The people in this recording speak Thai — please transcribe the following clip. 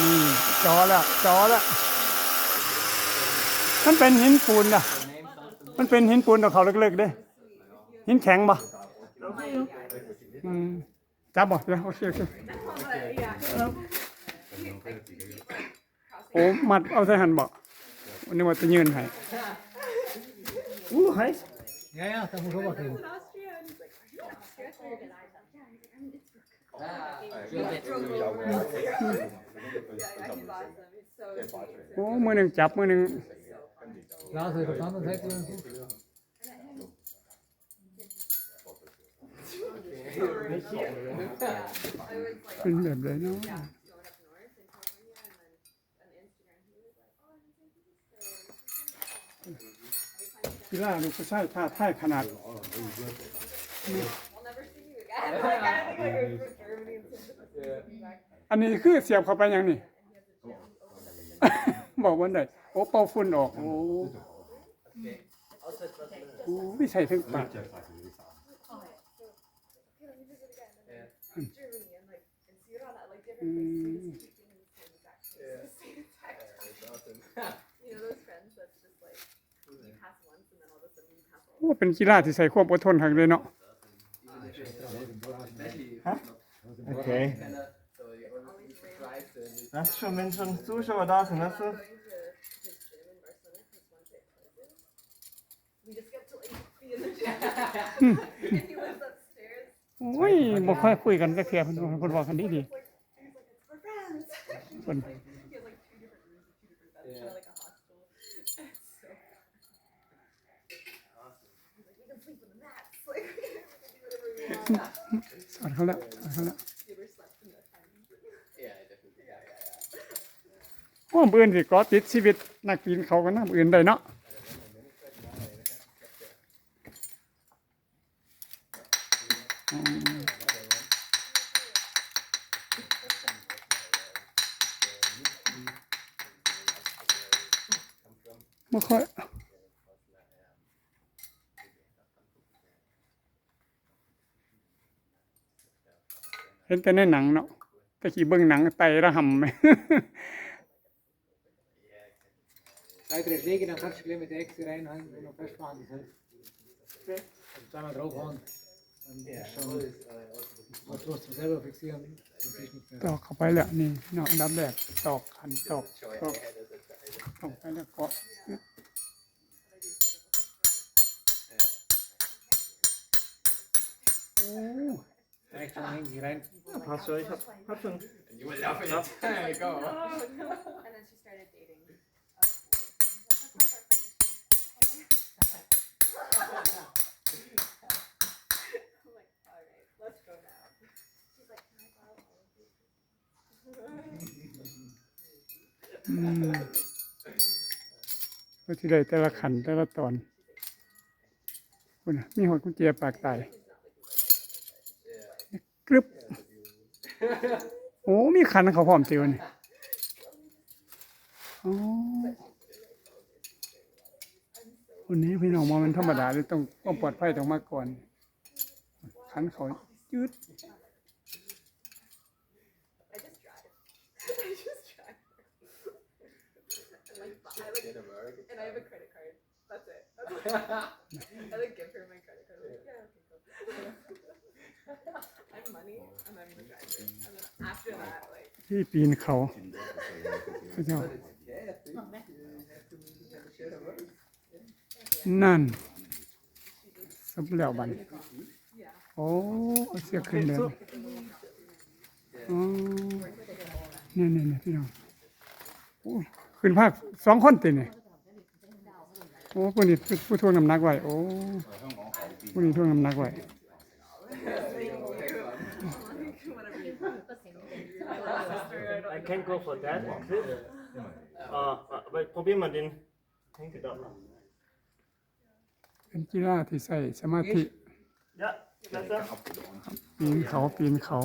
นี่จอละจอละมันเป็นหินปูนอ่ะ มันเป็นหินปูนของเขาเล็กๆด้วยหินแข็งปะจับบ่ี๋ยวโอเคโอเคโอ้มัดเอาใส่หันบ่วันนี้ว่าจะยืนให้อู้ให้ j โอ้มือหนึ่งจับมือหนึ่งล่าสุดกับฟัง้องใช้นี้เป็นแบบไรนะกีฬาหนูก็ใช่ท่าท่าขนาดไม่อันนี้คือเสียบเข้าไปยังนี่บอกว่นไหนโอ้เป่าฝุ่นออกโอ้ไม่ใช่ถึงปากวอาเป็นกีฬาที่ใส่ควบมอดทนทางเลยเนาะโอเค Das ist schon, wenn schon Zuschauer da sind, weißt du? อุ้ยบอค่อยคุยกันก็แค่เพื่คนบอกกันดีดีคนสอนเขาแล้วสอนเขาแล้วพวมเอื่นสิก็ติดชีวิตนักปีนเขาก็น้ำอื่นได้เนาะไม่ค่อย เห็นแต่ในหนังเนาะแต่ขี่เบิ่งหนังไตระหำไหม weitere Schläge, dann kannst du gleich mit der Echse reinhalten wenn du festmachen. Das halt. Okay. Also zweimal draufhauen. Dann ja, schon. Was los zum selber fixieren. ตอกเข้าไปแล้วนี่นอกดับแรกตอกหันตอกตอกตอกไปแล้วเกาะโอ้ Rechts und links rein. Ja, passt schon, ich hab, hab schon. You were laughing at the time, go. And then she started dating. ก็ที่ใดแต่ละขันแต่ละตอนคุณมีหัดกุญแจปากตายกรึบโอ้ มีขันเขาพร้อมเตียวนี่โอ้วันนี้พี่น้องมองมันธรรมดาเลยต้องต้องปลอดภัยต้องมาก่อน ขันเขาจืด And I have a credit card. That's it. That's it. I like give her my credit card. like, yeah, okay, cool. I'm money and I'm the driver. And then after that, like ที่ปีนเขาพระเจ้านั่นสับเร็จบันโอ้เสียขึ้นเดินอ๋อเนี่ยเนี่ยเนี่ยพี่น้องโอ้ขึ้นภาคสองคนติเนี่ยโอ้ผู้นี้ผู้ทวงน้ำหนักไว้โอ้ผู้นี้ทวงน้ำหนักไว้อ่าไปมดิอเป็นกีฬาที่ใส่สมาธิปีนเขาปีนเขา